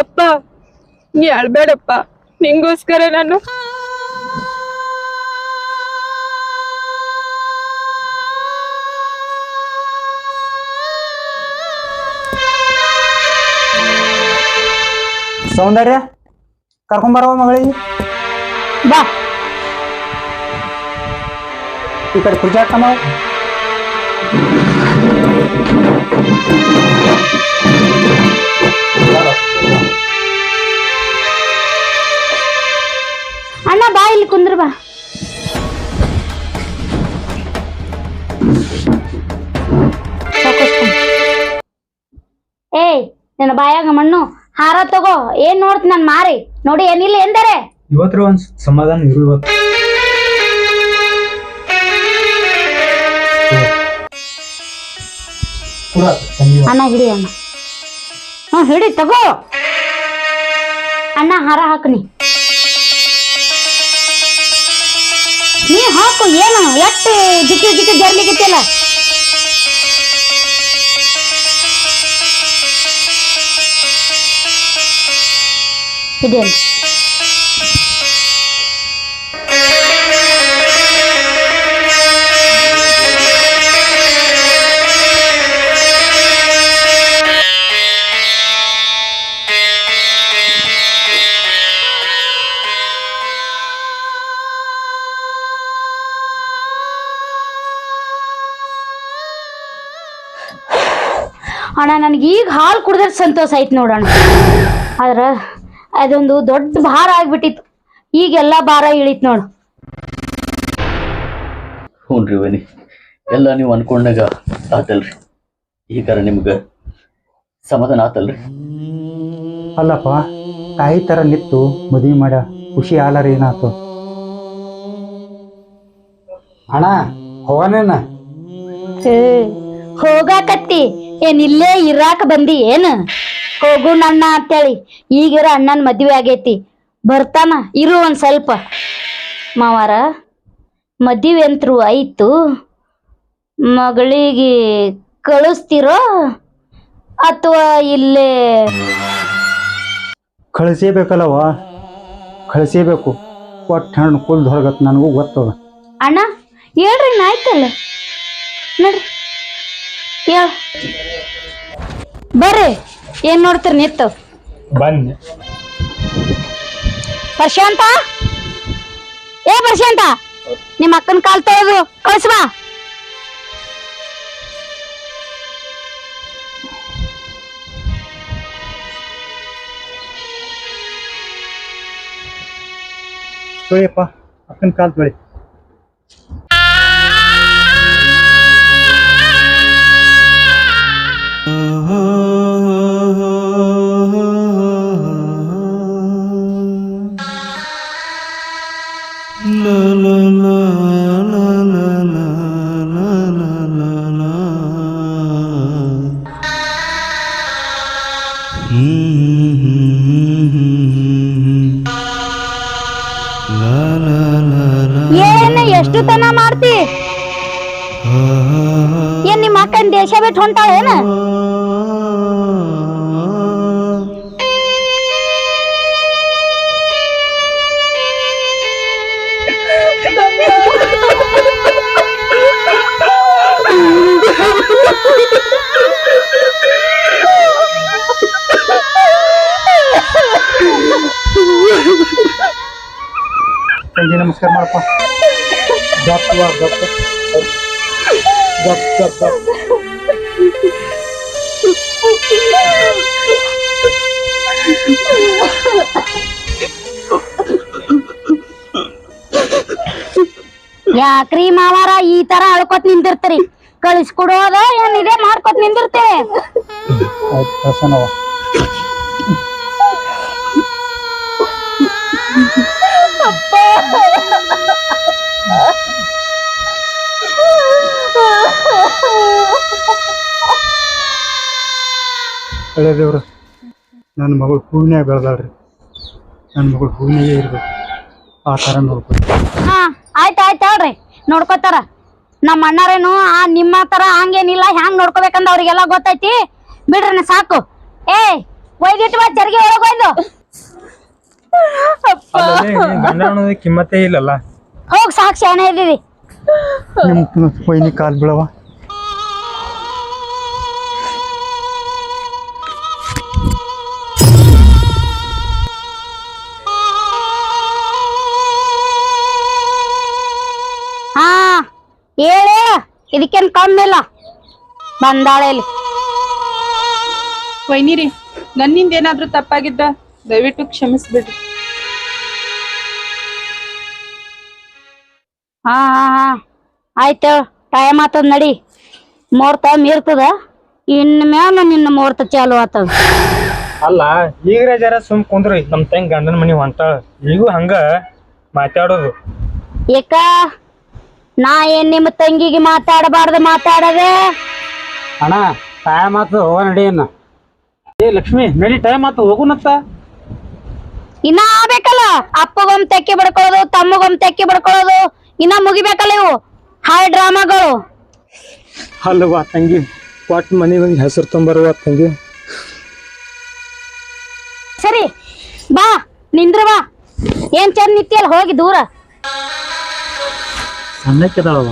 ಅಪ್ಪ ನೀ ಅಳ್ಬೇಡಪ್ಪ. ನಿಂಗೋಸ್ಕರ ನಾನು ಸೌಂದರ್ಯ ಕರ್ಕೊಂಬರುವ ಮಗಳಿಗೆ. ಬಾ. ಈ ಕಡೆ ಕುರ್ಚಿ ಹಾರ ತಗೋ ಏನ್ ನೋಡ್ತಿ ನಾನ್ ಮಾರಿ? ನೋಡಿ ಏನಿಲ್ಲ ಎಂದರೆ? ಇವತ್ತರ ಒಂದ್ ಸಮಾಧಾನ ಇರು ಇವತ್ತು ಕೂಡ ತಂಗಿ ಅಣ್ಣ ಹಿಡಿ ಅಣ್ಣ. ಹಾ ಹಿಡಿ ತಗೋ. ಅಣ್ಣ ಹಾರ ಹಾಕ್ನಿ. ನೀ ಹಾಕು ಏನು? ಎಷ್ಟು ಜಿಕ್ಕಿ ಜಿಕ್ಕಿ ಜರ್ಲಿಗಿತ್ತಿಲ್ಲ ಹಿಡಿ ಅಣ್ಣ ನನಗೆ ಹಾಲು ಕುಡ್ದ್ರೆ ಸಂತೋಷ ಆಯ್ತು ನೋಡೋಣ ಆದ್ರೆ ಅದೊಂದು ದೊಡ್ಡ ಭಾರ ಆಗ್ಬಿಟ್ಟಿತ್ತು. ಈಗೆಲ್ಲ ಭಾರ ಇಳಿತ್ ನೋಡು. ಹ್ಞೂನ್ರಿ ಬನ್ನಿ ವನಿ. ಎಲ್ಲ ನೀವು ಅನ್ಕೊಂಡಾಗ ಆತಲ್ರಿ. ತರ ನಿಮ್ಗೆ ಸಮಾಧಾನ ಆತಲ್ರಿ. ಅಲ್ಲಪ್ಪ ತಾಯಿ ತರ ನಿತ್ತು ಮದುವೆ ಮಾಡ ಖುಷಿ ಆಲಾರ ಏನಾತು? ಅಣ್ಣ ಹೋಗನೇನ? ಹೋಗಾಕತ್ತಿ. ಏನ್ ಇಲ್ಲೇ ಇರಾಕ ಬಂದಿ ಏನ್? ಹೋಗು ಅಣ್ಣ ಅಂತೇಳಿ. ಈಗಿರ ಅಣ್ಣನ ಮದ್ವೆ ಆಗೈತಿ. ಬರ್ತಾನ ಇರು ಒಂದ್ ಸ್ವಲ್ಪ. ಮಾವಾರ ಮದ್ವೆ ಅಂತರು ಆಯ್ತು? ಮಗಳಿಗೆ ಕಳಿಸ್ತಿರೋ? ಅಥವಾ ಇಲ್ಲೇ? ಕಳಿಸೇಬೇಕಲ್ಲವ ಕಳಿಸೇಬೇಕು. ಒಟ್ಟು ಹಣ್ಣು ಕುಲ್ದು ಹೊರಗತ್ ನನಗೂ ಗೊತ್ತದ. ಅಣ್ಣ ಹೇಳ್ರಿ ನಾ ಆಯ್ತಲ್ಲ? ನೋಡ್ರಿ. ಹೇಳ. ಬರ್ರಿ. ಏನ್ ನೋಡ್ತೀರಿ ನಿತ್ತು ಬನ್ನಿ ಪ್ರಶಾಂತ ಏ ಪ್ರಶಾಂತ ನಿಮ್ಮ ಅಕ್ಕನ ಕಾಲ್ ತೆಗೆದು ಕಳಿಸ್ಬಾ ತೊಳಿಯಪ್ಪ ಅಕ್ಕನ ಕಾಲ್ ತೊಳಿ. ಏನ ಎಷ್ಟು ತನ ಮಾಡ್ತಿ? ಏನ್ ನಿಮ್ಮ ಅಕ್ಕನ ದೇಶ ಬಿಟ್ಟು ಹೊಂಟಾಳ ಏನ ತಂಗಿ ನಮಸ್ಕಾರ ಮಾಡಪ್ಪ ಗಪ್ ಗಪ್ ಗಪ್ ಗಪ್ ಗಪ್ ಗಪ್ ಯಾಕ್ರಿ ಮಾವಾರ ಈ ತರ ಅಳ್ಕೊತ್ ನಿಂತಿರ್ತೀರಿ ಕಳಿಸ್ಕೊಡೋದ ಏನ್ ಇದೇ ಮಾಡ್ಕೊತ್ ನಿಂದಿರ್ತೇವೆ ಆಯ್ತು ಹಳೆ ದೇವ್ರ. ನನ್ನ ಮಗಳು ಹೂವಿನಾಗ ಬೆಳೆದಾಳ್ರಿ. ನನ್ನ ಮಗಳು ಹೂವಿನಾಗೆ ಇರ್ಬೇಕು. ಆ ತರ ನೋಡ್ಬೇಕು ಹಾ ಆಯ್ತ್ ಆಯ್ತ್ ಹೇಳ್ರಿ. ನೋಡ್ಕೋತಾರ. ನಮ್ಮ ಅಣ್ಣರೇನು ಆ ನಿಮ್ಮ ತರ ಹಂಗೇನಿಲ್ಲ ಹ್ಯಾಂಗ್ ನೋಡ್ಕೋಬೇಕಂದ ಅವ್ರಿಗೆಲ್ಲ ಗೊತ್ತೈತಿ? ಬಿಡ್ರಿ ಸಾಕು. ಏ ಒಯ್ದಿಟ್ಟು ಬಾ ಜರಿಗೆ ಒಳಗ್ ಒಯ್ದು. ಗಂಡ ಕಿಮ್ಮತ್ತೇ ಇಲ್ಲಲ್ಲ. ಹೋಗ್ ಸಾಕು ಶಾಣೆ ಇದ್ದೀವಿ. ನಿಮ್ಮ ಕಾಲ್ ಬೀಳವ. ಹೇಳಿ ಇದಕ್ಕೇನ್ ಕಮ್ಮಿ ಇಲ್ಲ ಬಂದಾಳೆ ಇಲ್ಲಿ. ವೈನಿರಿ ನನ್ನಿಂದ ಏನಾದ್ರೂ ತಪ್ಪಾಗಿದ್ದ ದಯವಿಟ್ಟು ಕ್ಷಮಿಸ್ಬಿಡ್ರಿ. ಹಾ ಹಾ ಹಾ. ಆಯ್ತು ಟೈಮ್ ಆತದ ನಡಿ. ಮುಹೂರ್ತ ಮೀರ್ತದ ಇನ್ ಮ್ಯಾಲ ನಿನ್ನ ಮುಹೂರ್ತ ಚಾಲು ಆತದ. ಅಲ್ಲ ಈಗ ಜರ ಸುಮ್ ಕುಂದ್ರಿ ನಮ್ ತಂಗಿ ಗಂಡನ ಮನಿ ಹೊಂಟ ಈಗೂ ಹಂಗ ಮಾತಾಡೋದು. ಏಕ ನಾ ಏನ್ ನಿಮ್ಮ ತಂಗಿಗೆ ಮಾತಾಡಬಾರ್ದು ಮಾತಾಡದೆ? ಅಣ್ಣ ಟೈಮ್ ಆತು ಹೋಗ ನಡಿ ಅನ್ನ ಏ ಲಕ್ಷ್ಮಿ ನಡಿ ಟೈಮ್ ಆತು ಹೋಗುನತ್ತ ಇನ್ನ ಆಗ್ಬೇಕಲ್ಲ? ಅಪ್ಪಗೊಮ್ ತೆಕ್ಕಿ ಬಡ್ಕೊಳ್ಳೋದು ತಮ್ಮಗೊಮ್ ತೆಕ್ಕಿ ಬಡ್ಕೊಳ್ಳೋದು ಇನ್ನ ಮುಗಿಬೇಕಲ್ಲ ಇವು? ಹಾಯ್ ಡ್ರಾಮಾಗಳು. ಅಲ್ವಾ ತಂಗಿ. ಪಾಟ್ ಮನಿ ಒಂದ್ ಹೆಸರು ತುಂಬರುವ ತಂಗಿ. ಸರಿ ಬಾ ನಿಂದ್ರ ಬಾ. ಏನ್ ಚಂದ ನಿತ್ಯಲ್ಲ ಹೋಗಿ ದೂರ. ಸಣ್ಣಕ್ಕಿದಾಳವ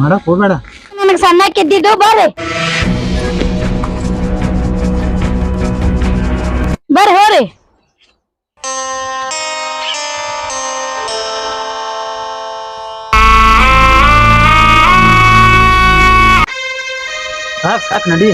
ಮಾಡಕ್ ಹೋಗ್ಬೇಡ. ನನಗ್ ಸಣ್ಣಕ್ಕಿದ್ದು ಬರ್ರಿ ಬರ್ರಿ ಹೋರಿ ಸಾಕ್ ಸಾಕ್ ನಡಿ.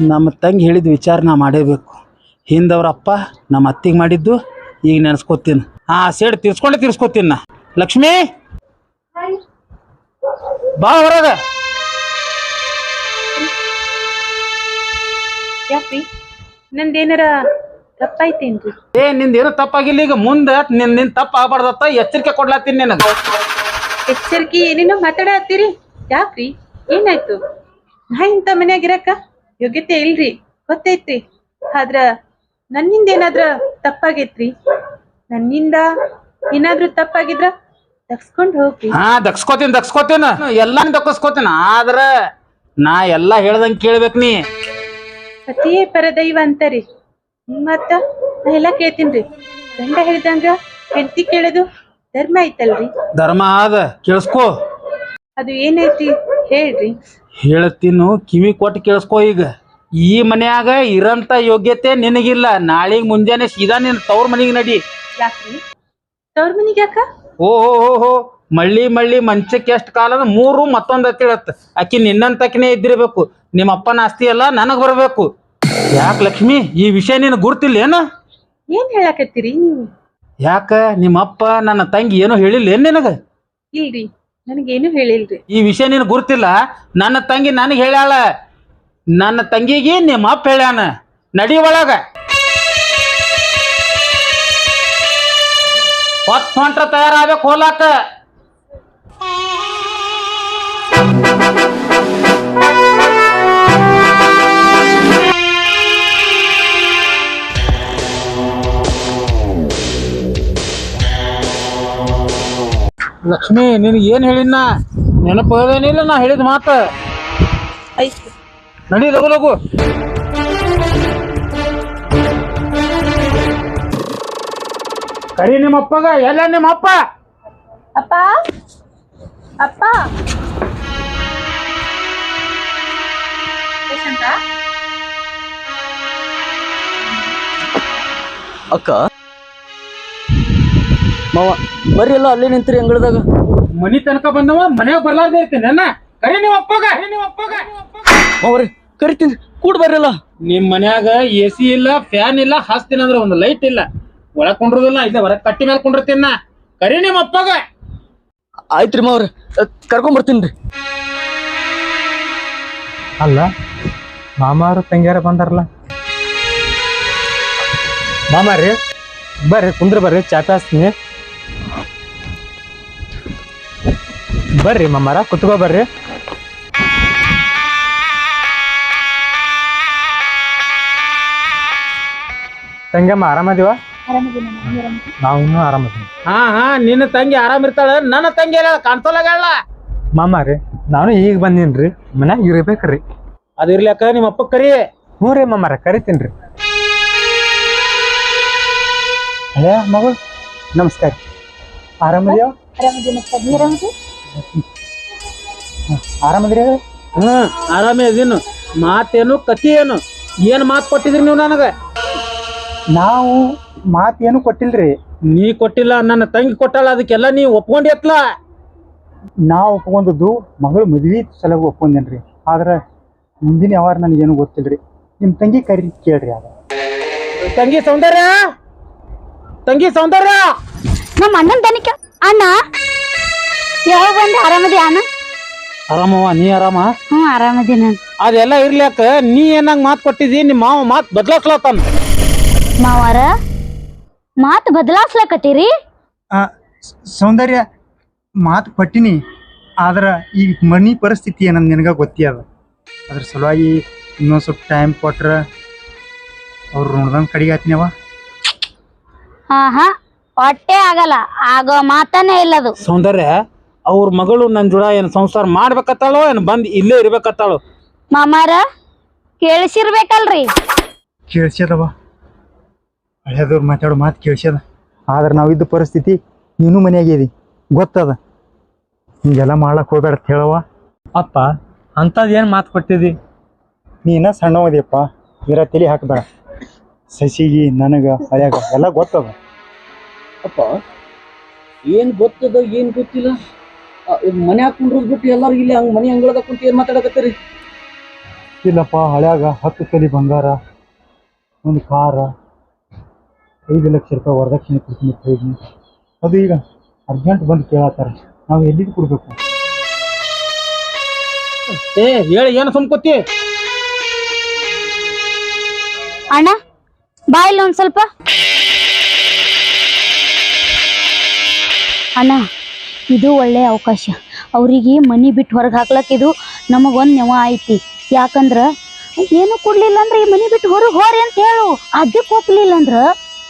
ನಮ್ಮ ತಂಗಿ ಹೇಳಿದ ವಿಚಾರ ನಾ ಮಾಡೇಬೇಕು. ಹಿಂದವ್ರಪ್ಪ ನಮ್ಮ ಅತ್ತಿಗೆ ಮಾಡಿದ್ದು ಈಗ ನೆನೆಸ್ಕೊತೀನಿ. ಆ ಸೇಡ್ ತೀರ್ಸ್ಕೊಂಡೆ ತಿರ್ಸ್ಕೊತೀನಿ ನಾ. ಲಕ್ಷ್ಮಿ! ಬಾ ಹೊರಗ. ಯಾಕ್ರಿ? ನಂದೇನಾರ ತಪ್ಪಾಯ್ತೇನ್ರಿ? ಏ ನಿಂದ ಏನು ತಪ್ಪಾಗಿಲ್ಲ. ಈಗ ಮುಂದೆ ನಿನ್ ನಿನ್ ತಪ್ಪ ಆಗ್ಬಾರ್ದತ್ತ. ಎಚ್ಚರಿಕೆ ಕೊಡ್ಲಾತೀನಿ ನಿನಗೆ. ಎಚ್ಚರಿಕೆ ಏನೇನೋ ಮಾತಾಡತ್ತೀರಿ? ಯಾಕ್ರಿ? ಏನಾಯ್ತು? ನಾ ಇಂಥ ಮನ್ಯಾಗ ಇರಕ್ಕ ಯೋಗ್ಯತೆ ಇಲ್ರಿ ಗೊತ್ತೈತ್ರಿ. ಆದ್ರ ನನ್ನಿಂದ ಏನಾದ್ರ ತಪ್ಪಾಗೈತ್ರಿ? ನನ್ನಿಂದ ಏನಾದ್ರೂ ತಪ್ಪಾಗಿದ್ರ ದಕ್ಸ್ಕೊಂಡು ಹೋಗ್ರಿ. ಹಾ ದಕ್ಸ್ಕೋತೀನಿ ದಕ್ಸ್ಕೋತೀನಿ ಎಲ್ಲಾನು ದಕ್ಕಿಸ್ಕೋತೀನಿ ಆದ್ರ ನಾ ಎಲ್ಲಾ ಹೇಳ್ದಂಗ್ ಕೇಳ್ಬೇಕ್ ನೀ. ಪತಿಯೇ ಪರದೈವ ಅಂತಾರಿ. ಮತ್ತ ಮಾತ ನಾ ಎಲ್ಲಾ ಕೇಳ್ತೀನ್ರಿ. ಗಂಡ ಹೇಳ್ದಂಗ ಹೆಂಡತಿ ಕೇಳೋದು ಧರ್ಮ ಐತಲ್ರಿ. ಧರ್ಮ ಆದ ಕೇಳಿಸ್ಕೋ. ಅದು ಏನೈತಿ ಹೇಳ್ರಿ. ಹೇಳ್ತೀನು ಕಿವಿ ಕೊಟ್ಟು ಕೇಳಿಸ್ಕೋ ಈಗ. ಈ ಮನ್ಯಾಗ ಇರಂತ ಯೋಗ್ಯತೆ ನಿನಗಿಲ್ಲ. ನಾಳೆಗ್ ಮುಂಜಾನೆ ಸೀದಾ ನಿನ್ ತವ್ರ ಮನಿಗೆ ನಡಿ. ಯಾಕ್ರಿ? ತವ್ರ ಮನಿಗ್ ಯಾಕ? ಓ ಹೋ ಹೋ ಹೋ. ಮಳ್ಳಿ ಮಳ್ಳಿ ಮಂಚಕ್ಕೆ ಎಷ್ಟು ಕಾಲ ಮೂರು ಮತ್ತೊಂದು ತಿಳತ್ ಆಕಿ ನಿನ್ನಂತಕಿನೇ ಇದ್ದಿರ್ಬೇಕು. ನಿಮ್ಮಪ್ಪನ ಆಸ್ತಿ ಅಲ್ಲ ನನಗ್ ಬರಬೇಕು. ಯಾಕ ಲಕ್ಷ್ಮಿ? ಈ ವಿಷಯ ನಿನ್ ಗುರ್ತಿಲ್ಲ ಏನ? ಏನ್ ಹೇಳಾಕತ್ತೀರಿ ನೀವು? ಯಾಕ? ನಿಮ್ಮಪ್ಪ ನನ್ನ ತಂಗಿ ಏನೋ ಹೇಳಿಲ್ಲ ಏನ್ ನಿನಗ? ಇಲ್ರಿ. ನನಗೇನು ಹೇಳಿಲ್ರಿ. ಈ ವಿಷಯ ನಿನ್ ಗುರ್ತಿಲ್ಲ. ನನ್ನ ತಂಗಿ ನನಗೆ ಹೇಳ್ಯಾಳ. ನನ್ನ ತಂಗಿಗೆ ನಿಮ್ಮ ಅಪ್ಪ ಹೇಳ್ಯಾನ. ನಡಿ ಒಳಗ. ಹೊತ್ತು ಹೊಂಟ್ರ ತಯಾರಾಗಬೇಕು ಹೋಲಾಕ ಲಕ್ಷ್ಮಿ ನಿನಗೆ ಏನು ಹೇಳಿನ ನೆನಪದೇನಿಲ್ಲ ನಾ ಹೇಳಿದ ಮಾತ. ನಡಿ ಲಗು ಲಗು. ಕರಿ ನಿಮ್ಮ ಅಪ್ಪಗ ಎಲ್ಲ ನಿಮ್ಮ ಅಪ್ಪ. ಅಪ್ಪ ಅಪ್ಪ. ಅಕ್ಕ ಮಾವ ಬರ್ರಿ ಎಲ್ಲ ಅಲ್ಲಿ ನಿಂತ್ರಿ ಅಂಗಳದಾಗ. ಮನಿ ತನಕ ಬಂದವ ಮನೆಗೆ ಬರ್ಲಾರ್ದೆ ಇರ್ತೀನಿ. ಅಣ್ಣ ಕರಿ ನಿಮ್ಮ ಅಪ್ಪಗ ಕರಿ ನಿಮ್ಮ ಅಪ್ಪಗ. ಮಾವ್ರಿ ಕರಿತೀನಿ ಕೂಡ ಬರ್ರಲ್ಲ ನಿಮ್ ಮನ್ಯಾಗ ಎ ಸಿ ಇಲ್ಲ ಫ್ಯಾನ್ ಇಲ್ಲ ಹಾಸ್ತೀನಿ ಅಂದ್ರೆ ಒಂದು ಲೈಟ್ ಇಲ್ಲ. ಒಳಗ್ ಕುಂಡ್ರದಿಲ್ಲ ಇಲ್ಲ ಹೊರಗ್ ಕಟ್ಟಿ ಮೇಲೆ ಕುಂಡಿರ್ತೀನ ನಾ. ಕರಿ ನಿಮ್ಮ ಅಪ್ಪಗ. ಆಯ್ತ್ರಿ ಮಾವ್ರಿ ಕರ್ಕೊಂಡ್ ಬರ್ತೀನಿ ರೀ. ಅಲ್ಲ ಮಾಮಾರು ತಂಗಿಯಾರ ಬಂದಾರಲ್ಲ. ಮಾಮಾರಿ ಬರ್ರಿ ಕುಂದ್ರ ಬರ್ರಿ ಚಾ ಬರ್ರಿ ಮಮ್ಮರ ಕುತ್ಕೋ ಬರ್ರಿ. ತಂಗಮ್ಮ ಆರಾಮದಿವ? ನಾವು ಇನ್ನೂ ಆರಾಮದೀನಿ ಹಾ ಹಾ ನಿನ್ನ ತಂಗಿ ಆರಾಮ್ ಇರ್ತಾಳ ನನ್ನ ತಂಗಿ ಎಲ್ಲ ಮಾಮ ರೀ ನಾನು ಈಗ ಬಂದೀನ್ರಿ ಮನ್ಯಾಗ ಇರ್ಬೇಕ್ರಿ ಅಕ್ಕ ನಿಮ್ಮ ಅಪ್ಪ ಕರಿ. ಹ್ಞೂ ರೀ ಮಾಮಾರ ಕರಿತೀನಿ ರೀ ಹಳೆಯ ಮಗಳು ನಮಸ್ಕಾರ. ಆರಾಮದ್ರಿ ಹಾ ಆರಾಮೇ ಇದೀನು. ಮಾತೇನು ಕತಿ ಏನು ಏನ್ ಮಾತ್ ಕೊಟ್ಟಿದ್ರಿ ನೀವು ನನಗ? ನಾವು ಮಾತೇನು ಏನು ಕೊಟ್ಟಿಲ್ರಿ. ನೀ ಕೊಟ್ಟಿಲ್ಲ ನನ್ನ ತಂಗಿ ಕೊಟ್ಟಲ್ಲ ಅದಕ್ಕೆಲ್ಲ ನೀ ಒಪ್ಕೊಂಡಿ ಎತ್ಲ ನಾವು ಒಪ್ಕೊಂಡದ್ದು ಮಗಳು ಮದ್ವಿ ಸಲಗ ಒಪ್ಕೊಂಡೇನ್ರಿ. ಆದ್ರೆ ಮುಂದಿನ ಯಾವಾರ ನನಗೇನು ಗೊತ್ತಿಲ್ರಿ. ನಿಮ್ಮ ತಂಗಿ ಕರಿ ಕೇಳ್ರಿ ಅದ ತಂಗಿ ಸೌಂದರ್ಯ? ತಂಗಿ ಸೌಂದರ್ಯ? ನಮ್ಮ ಅಣ್ಣನ ದನಿಕ ಅಣ್ಣ? ಯಾವಾಗ ಬಂದೆ? ಆರಾಮದಿ ಅಣ್ಣ? ಆರಾಮವ್ವ ನೀ ಆರಾಮ? ಹ್ಞೂ ಆರಾಮದೀನಿ ನಾನು. ಅದೆಲ್ಲ ಇರ್ಲ್ಯಾಕ ನೀ ಏನಂಗ್ ಮಾತ್ ಕೊಟ್ಟಿದಿ? ನಿಮ್ಮ ಮಾವ ಮಾತ್ ಬದಲಾಸ್ಲತ್ತಾನ. ಮಾವಾರ ಮಾತು ಬದಲಾಸ್ಲಕತ್ತೀರಿ? ಆ, ಸ- ಸೌಂದರ್ಯ ಮಾತು ಕೊಟ್ಟಿನಿ. ಆದ್ರೆ ಈಗ ಮನಿ ಪರಿಸ್ಥಿತಿ ಏನಂದ್ ನಿನಗ ಗೊತ್ತಿ ಅದ ಅದ್ರ ಸಲುವಾಗಿ ಇನ್ನೊಂದು ಸ್ವಲ್ಪ ಟೈಮ್ ಕೊಟ್ರ ಅವ್ರು ನೋಡ್ದಂಗೆ ಕಡಿಗೆ ಆತಿನವ ಹಾ ಹಾ ಹೊಟ್ಟೆ ಆಗಲ್ಲ. ಆಗೋ ಮಾತನೇ ಇಲ್ಲದು. ಸೌಂದರ್ಯ ಅವ್ರ ಮಗಳು ನನ್ ಜೋಡ ಏನ್ ಸಂಸಾರ ಮಾಡ್ಬೇಕತ್ತಾಳೋ ಏನ್ ಬಂದ್ ಇಲ್ಲೇ ಇರ್ಬೇಕತ್ತಾಳೋ? ಮಾಮಾರ ಕೇಳಿಸಿರ್ಬೇಕಲ್ರಿ. ಕೇಳಿಸ್ಯದವ. ಹಳೆಯದವ್ರು ಮಾತಾಡೋ ಮಾತು ಕೇಳಿಸ್ಯದ. ಆದ್ರೆ ನಾವಿದ್ದ ಪರಿಸ್ಥಿತಿ ನೀನು ಮನೆಯಾಗಿದಿ ಗೊತ್ತದ? ಹಿಂಗೆಲ್ಲ ಮಾಡಕ್ ಹೋಗ್ಬೇಡ ಅಂತ ಹೇಳವ ಅಪ್ಪ ಅಂಥದ್ದು ಏನ್ ಮಾತು ಕೊಟ್ಟಿದ್ದಿ ನೀನ ಸಣ್ಣವದಿಯಪ್ಪ ಇರ ತಲೆ ಹಾಕಬೇಡ. ಸಸಿಗಿ ನನಗ ಹಳ್ಯಾಗ ಎಲ್ಲ ಗೊತ್ತದ. ಅಪ್ಪ ಏನ್ ಗೊತ್ತದ ಏನ್ ಗೊತ್ತಿಲ್ಲ? ಮನ್ಯಾಗ ಕುಂಡ್ರದ್ ಬಿಟ್ಟು ಎಲ್ಲಾರು ಇಲ್ಲಿ ಹಂಗ ಮನೆ ಅಂಗಳದ ಕುಂತ ಏನ್ ಮಾತಾಡಕತ್ತೀರಿ? ಇಲ್ಲಪ್ಪ ಹಳ್ಯಾಗ ಹತ್ತು ತೊಲಿ ಬಂಗಾರ ಒಂದು ಕಾರ ಐದು ಲಕ್ಷ ರೂಪಾಯಿ ವರದಕ್ಷಿಣೆ ಕೊಡ್ತೀನಿ ಅಂತ ಅದು ಈಗ ಅರ್ಜೆಂಟ್ ಬಂದು ಕೇಳತ್ತಾರ. ನಾವು ಎಲ್ಲಿಗೆ ಕೊಡ್ಬೇಕು? ಏ ಹೇಳಿ ಏನು ಸುಮ್ಕೋತಿ ಅಣ್ಣ ಬಾಯಿಲ್ಲ ಒಂದ್ ಸ್ವಲ್ಪ. ಅಣ್ಣ ಇದು ಒಳ್ಳೆ ಅವಕಾಶ ಅವ್ರಿಗೆ ಮನೆ ಬಿಟ್ಟು ಹೊರಗೆ ಹಾಕ್ಲಕ್ಕೆ ಇದು ನಮಗೊಂದು ನೆವ ಐತಿ ಯಾಕಂದ್ರೆ ಏನು ಕೊಡಲಿಲ್ಲ ಅಂದ್ರೆ ಈ ಮನಿ ಬಿಟ್ಟು ಹೊರಗೆ ಹೋರಿ ಅಂತ ಹೇಳು ಅದಕ್ಕೆ ಒಪ್ಲಿಲ್ಲ ಅಂದ್ರೆ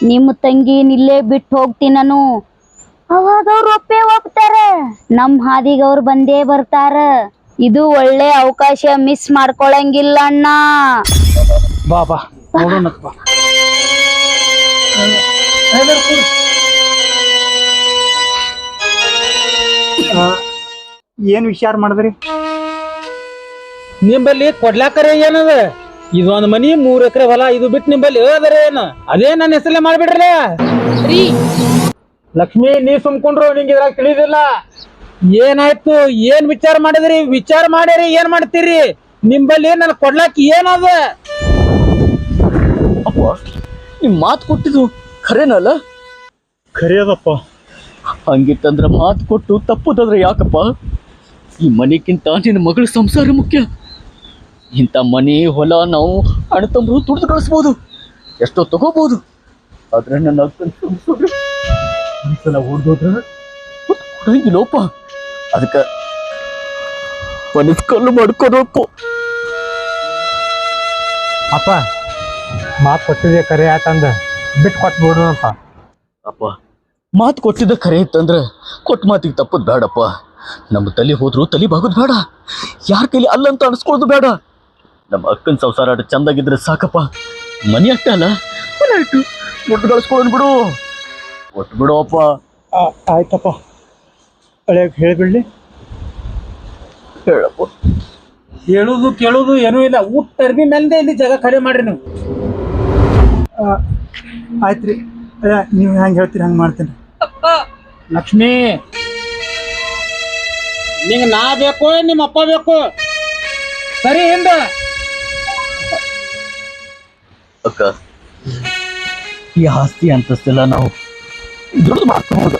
ನಿಮ್ಮ ತಂಗಿ ನಿಲ್ಲೇ ಬಿಟ್ಟು ಹೋಗ್ತೀನಿ ನಾನು ಅವಾಗ ಅವ್ರು ಒಪ್ಪೇ ಹೋಗ್ತಾರೆ ನಮ್ಮ ಹಾದಿಗೆ ಅವ್ರು ಬಂದೇ ಬರ್ತಾರ ಇದು ಒಳ್ಳೆ ಅವಕಾಶ ಮಿಸ್ ಮಾಡ್ಕೊಳಂಗಿಲ್ಲ ಅಣ್ಣ ಬಾ ಬಾ ಏನು ವಿಚಾರ ಮಾಡಿದ್ರಿ? ನಿಂಬಲ್ಲಿ ಕೊಡ್ಲಾಕರೆ ಏನದ? ಇದೊಂದ್ ಮನಿ ಮೂರ್ ಎಕರೆ ಹೊಲ ಇದು ಬಿಟ್ಟು ನಿಂಬಲ್ಲಿ ಅದರ ಏನು? ಅದೇ ನನ್ನ ಹೆಸರಲ್ಲೇ ಮಾಡ್ಬಿಡ್ರಿ ಲಕ್ಷ್ಮಿ ನೀ ಸುಮ್ಕೊಂಡ್ರು ನಿಂಗೆ ಇದ್ರಾಗ ತಿಳಿದಿಲ್ಲ. ಏನಾಯ್ತು? ಏನ್ ವಿಚಾರ ಮಾಡಿದ್ರಿ? ವಿಚಾರ ಮಾಡಿರಿ ಏನ್ ಮಾಡ್ತೀರಿ? ನಿಂಬಲ್ಲಿ ನನ್ ಕೊಡ್ಲಾಕ ಏನದ? ಅಪ್ಪ ನಿಮ್ ಮಾತು ಕೊಟ್ಟಿದ್ದು ಖರೇನಲ್ಲ ಖರೇದಪ್ಪ ಹಂಗಿತ್ತಂದ್ರ ಮಾತು ಕೊಟ್ಟು ತಪ್ಪುದಾದ್ರೆ ಯಾಕಪ್ಪ? ಈ ಮನೆಗಿಂತ ನಿನ್ನ ಮಗಳ ಸಂಸಾರ ಮುಖ್ಯ. ಇಂಥ ಮನೆ ಹೊಲ ನಾವು ಅಣ್ಣ ತುಡಿದು ಕಳಿಸ್ಬೋದು. ಎಷ್ಟೋ ತಗೋಬಹುದು ಆದ್ರೆ ನನ್ನ ಒಂದ್ಸಲ ಓಡ್ದೋದ್ರ ಕೊಡಂಗಿಲ್ಲೋಪ ಅದಕ್ಕೆ ಮನಸ್ ಕಲ್ಲು ಮಾಡ್ಕೋಬೇಕು ಅಪ್ಪ. ಮಾತು ಕೊಟ್ಟಿದೆ ಕರೆ ಆತಂದ ಬಿಟ್ಟು ಕೊಟ್ಟು ಬಿಡೋಣಪ್ಪ ಅಪ್ಪ ಮಾತು ಕೊಟ್ಟಿದ್ದ ಖರೆ ಇತ್ತಂದ್ರೆ ಕೊಟ್ಟ ಮಾತಿಗೆ ತಪ್ಪದ್ ಬೇಡಪ್ಪ ನಮ್ಮ ತಲೆ ಹೋದ್ರು ತಲೆ ಬಾಗೋದು ಬೇಡ ಯಾರ ಕೈಲಿ ಅಲ್ಲಂತ ಅನ್ಸ್ಕೊಳ್ಳೋದು ಬೇಡ ನಮ್ಮ ಅಕ್ಕನ ಸಂಸಾರ ಆಟ ಚಂದಾಗಿದ್ರೆ ಸಾಕಪ್ಪ. ಮನೆ ಅಷ್ಟೇ ಅಲ್ಲ? ಮನೆ ಅಷ್ಟು ದುಡ್ಡು ಗಳಿಸ್ಕೊಳ್ಳೋದು ಬಿಡು. ಒಟ್ಟು ಬಿಡು ಅಪ್ಪ ಆ- ಆಯ್ತಪ್ಪ. ಹಳೆಯಾಗ ಹೇಳಿಬಿಡ್ಲಿ. ಹೇಳಪ್ಪ. ಹೇಳುದು ಕೇಳುದು ಏನೂ ಇಲ್ಲ. ಊಟ ಟರ್ಬಿ ಮೇಲಿಂದ ಇಲ್ಲಿ ಜಾಗ ಕರೆ ಮಾಡ್ರಿ ನೀವು. ಆಯ್ತು ರೀ ನೀವು ಹೆಂಗೆ ಹೇಳ್ತೀರಿ ಹಂಗೆ ಮಾಡ್ತೀನಿ. ಲಕ್ಷ್ಮಿ ನಿಂಗ ನಾ ಬೇಕು ನಿಮ್ಮ ಅಪ್ಪ ಬೇಕು. ಸರಿ ಹಿಂದ. ಅಕ್ಕ. ಈ ಆಸ್ತಿ ಅಂತಸ್ತೆಲ್ಲ ನಾವು ದುಡ್ದು ಮಾಡ್ಕೋಬೋದು.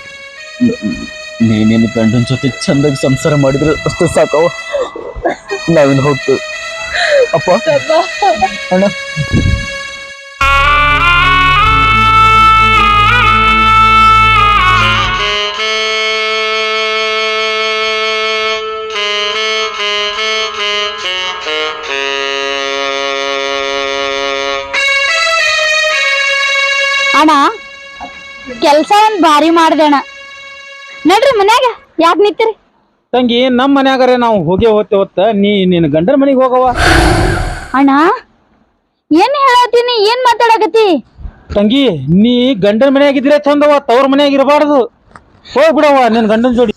ನೀನೇನು ಗಂಡನ ಜೊತೆ ಚಂದಾಗಿ ಸಂಸಾರ ಮಾಡಿದ್ರೆ ಅಷ್ಟೇ ಸಾಕವ ನಾವಿನ್ ಹೋಗ್ತೇವೆ. ಅಪ್ಪ. ಅಣ್ಣ. ಅಣ್ಣ ಕೆಲ್ಸ ಒಂದ್ ಭಾರಿ ಅಣ್ಣ. ನಡ್ರಿ ಮನ್ಯಾಗ ಯಾಕೆ ನಿಂತಿರಿ? ತಂಗಿ ನಮ್ಮ ಮನ್ಯಾಗರೆ ನಾವು ಹೋಗೇ ಹೋತೆ ಹೊತ್ತ ನೀ ನಿನ್ನ ಗಂಡನ ಮನೆಗೆ ಹೋಗವ ಅಣ್ಣ ಏನ್ ಹೇಳತ್ತೀನಿ ಏನ್ ಮಾತಾಡಕತ್ತಿ? ತಂಗಿ ನೀ ಗಂಡನ ಮನೆಯಾಗಿದ್ರೆ ಚಂದವ ತವ್ರ ಮನ್ಯಾಗ ಇರಬಾರ್ದು. ಹೋಗ್ಬಿಡವ ನಿನ್ನ ಗಂಡನ ಜೋಡಿ.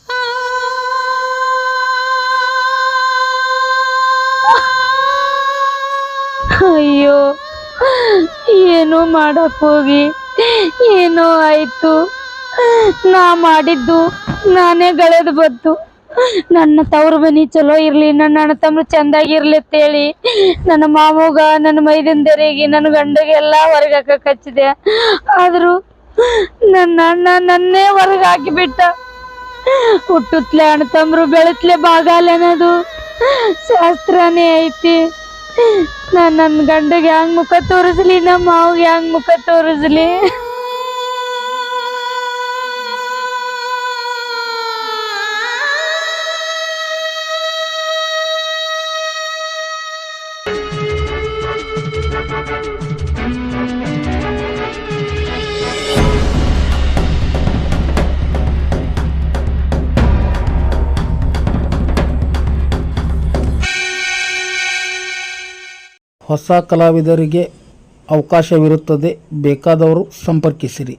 ಅಯ್ಯೋ ಏನೋ ಮಾಡಕ್ ಹೋಗಿ. ಏನೋ ಆಯ್ತು. ನಾ ಮಾಡಿದ್ದು ನಾನೇ ಗಳದ್ ಬಂತು. ನನ್ನ ತವ್ರ ಮನಿ ಚಲೋ ಇರ್ಲಿ, ನನ್ನ ಅಣ್ಣ ತಮ್ಮ ಚಂದಾಗಿರ್ಲಿ ಅಂತೇಳಿ ನನ್ನ ಮಾಮೂಗ, ನನ್ನ ಮೈದಂದರಿಗೆ ನನ್ನ ಗಂಡಗೆಲ್ಲ ಹೊರಗೆ ಹಚ್ಚಿದೆ. ಆದ್ರೂ ನನ್ನ ಅಣ್ಣ ನನ್ನೇ ಹೊರಗೆ ಹಾಕಿಬಿಟ್ಟ. ಹುಟ್ಟುತ್ಲೆ ಅಣ್ಣ ತಮ್ರು ಬೆಳತ್ಲೆ ಬಾಗಾಲ ಅನ್ನೋದು ಶಾಸ್ತ್ರನೇ ಐತಿ. ನಾನ್ ನನ್ನ ಗಂಡಗೆ ಹ್ಯಾಂಗ್ ಮುಖ ತೋರಿಸ್ಲಿ ನಮ್ಮ ಮಾವಿಗೆ ಹ್ಯಾಂಗ್ ಮುಖ ತೋರಿಸ್ಲಿ? ಹೊಸ ಕಲಾವಿದರಿಗೆ ಅವಕಾಶವಿರುತ್ತದೆ. ಬೇಕಾದವರು ಸಂಪರ್ಕಿಸಿರಿ.